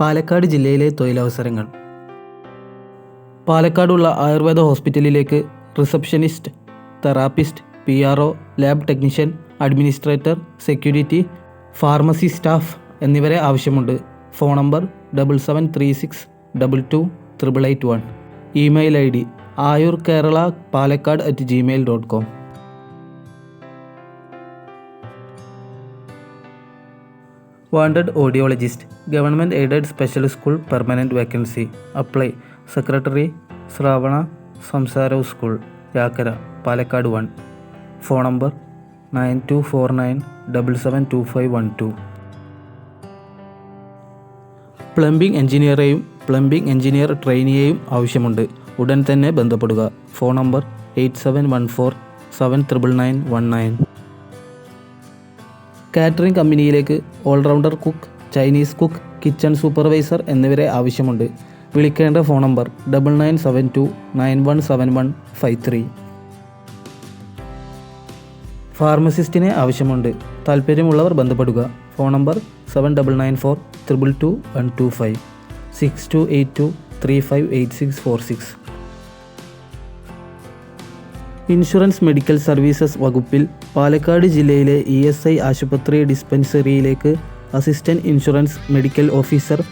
പാലക്കാട് ജില്ലയിലെ തൊഴിലവസരങ്ങൾ. പാലക്കാടുള്ള ആയുർവേദ ഹോസ്പിറ്റലിലേക്ക് receptionist therapist P R O lab technician administrator security pharmacy staff എന്നിവരെ ആവശ്യമുണ്ട്. Phone number double seven three six double two triple eight one email I D Ayur Kerala Palakkad at Gmail dot com wanted audiologist government aided special school permanent vacancy apply secretary Shravana സംസാരവ് school രാക്കര Palakkad one phone number nine two four nine double seven two five one two plumbing എഞ്ചിനീയറെയും plumbing engineer ട്രെയിനിയേയും ആവശ്യമുണ്ട്. ഉടൻ തന്നെ ബന്ധപ്പെടുക. Phone number eight seven one four seven triple nine one nine catering കമ്പനിയിലേക്ക് allrounder cook Chinese cook kitchen supervisor എന്നിവരെ ആവശ്യമുണ്ട്. വിളിക്കേണ്ട phone number double nine seven two nine one seven one five three ഫാർമസിസ്റ്റിനെ ആവശ്യമുണ്ട്. താല്പര്യമുള്ളവർ ബന്ധപ്പെടുക. Phone number seven double nine four triple two one two five six two eight two three five eight six four six insurance medical services വകുപ്പിൽ പാലക്കാട് ജില്ലയിലെ E S I ആശുപത്രി ഡിസ്പെൻസറിയിലേക്ക് assistant insurance medical officer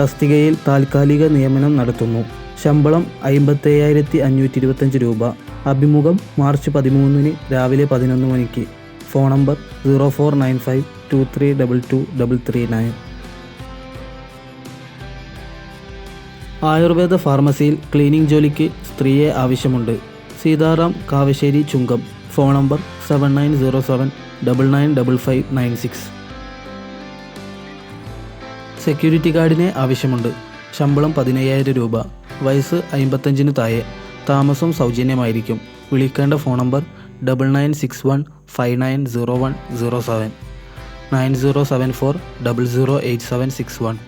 തസ്തികയിൽ താൽക്കാലിക നിയമനം നടത്തുന്നു. ശമ്പളം അമ്പത്തയ്യായിരത്തി അഞ്ഞൂറ്റി ഇരുപത്തഞ്ച് രൂപ. അഭിമുഖം മാർച്ച് പതിമൂന്നിന് രാവിലെ പതിനൊന്ന് മണിക്ക്. Phone number zero four nine five two three double two double three nine. Ayurveda ഫാർമസിയിൽ ക്ലീനിംഗ് ജോലിക്ക് സ്ത്രീയെ ആവശ്യമുണ്ട്. Sitaram Kavassery Chungam. Phone number seven nine zero seven double nine double five nine six. Security ഗാർഡിനെ ആവശ്യമുണ്ട്. ശമ്പളം പതിനയ്യായിരം രൂപ. വയസ്സ് അമ്പത്തഞ്ചിന് താഴെ. താമസം സൗജന്യമായിരിക്കും. വിളിക്കേണ്ട phone number double nine six one five nine zero one zero seven. Nine zero seven four double zero eight seven six one.